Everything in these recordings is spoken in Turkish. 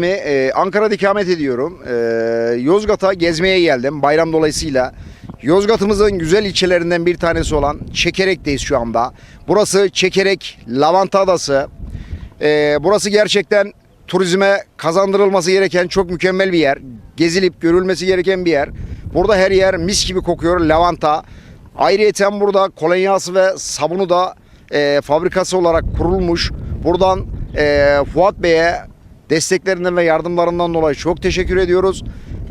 Mi, e, Ankara'da ikamet ediyorum. E, Yozgat'a gezmeye geldim bayram dolayısıyla. Yozgat'ımızın güzel ilçelerinden bir tanesi olan Çekerek'teyiz şu anda. Burası Çekerek Lavanta Adası. E, burası gerçekten turizme kazandırılması gereken çok mükemmel bir yer. Gezilip görülmesi gereken bir yer. Burada her yer mis gibi kokuyor lavanta. Ayrıyeten burada kolonyası ve sabunu da e, fabrikası olarak kurulmuş. Buradan e, Fuat Bey'e desteklerinden ve yardımlarından dolayı çok teşekkür ediyoruz.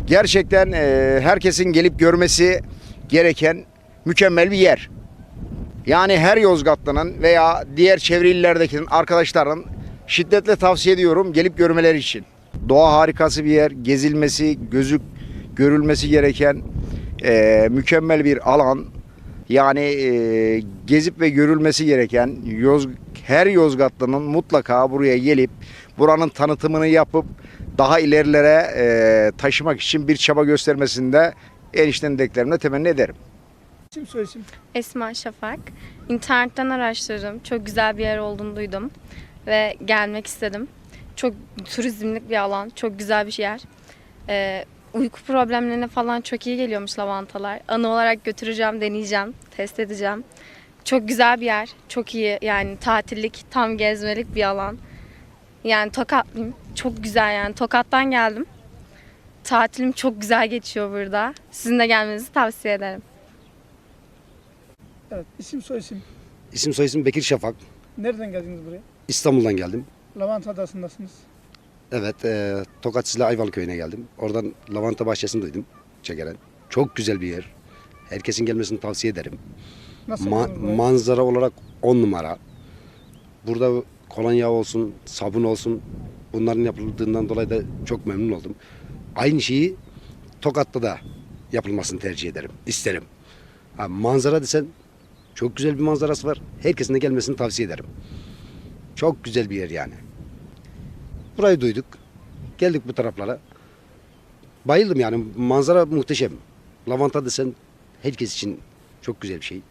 Gerçekten e, herkesin gelip görmesi gereken mükemmel bir yer. Yani her Yozgatlı'nın veya diğer çevre illerdeki arkadaşların şiddetle tavsiye ediyorum gelip görmeleri için. Doğa harikası bir yer, gezilmesi, gözük görülmesi gereken e, mükemmel bir alan. Yani e, gezip ve görülmesi gereken Yoz, her Yozgatlı'nın mutlaka buraya gelip buranın tanıtımını yapıp daha ilerilere e, taşımak için bir çaba göstermesinde enişten dileklerimle temenni ederim. İsim soy isim. Esma Şafak. İnternetten araştırdım. Çok güzel bir yer olduğunu duydum. Ve gelmek istedim. Çok turizmlik bir alan. Çok güzel bir yer. Ee, uyku problemlerine falan çok iyi geliyormuş lavantalar. Anı olarak götüreceğim, deneyeceğim, test edeceğim. Çok güzel bir yer. Çok iyi yani tatillik, tam gezmelik bir alan. Yani Tokatlıyım. Çok güzel yani. Tokat'tan geldim. Tatilim çok güzel geçiyor burada. Sizin de gelmenizi tavsiye ederim. Evet. İsim soy isim. İsim soyisim Bekir Şafak. Nereden geldiniz buraya? İstanbul'dan geldim. Lavanta Adası'ndasınız. Evet. E, Tokat Sizle Ayvalı köyüne geldim. Oradan lavanta bahçesini duydum çekeren. Çok güzel bir yer. Herkesin gelmesini tavsiye ederim. Nasıl Ma- manzara olarak 10 numara. Burada kolonya olsun, sabun olsun bunların yapıldığından dolayı da çok memnun oldum. Aynı şeyi Tokat'ta da yapılmasını tercih ederim, isterim. Ha, manzara desen çok güzel bir manzarası var. Herkesin de gelmesini tavsiye ederim. Çok güzel bir yer yani. Burayı duyduk. Geldik bu taraflara. Bayıldım yani. Manzara muhteşem. Lavanta desen herkes için çok güzel bir şey.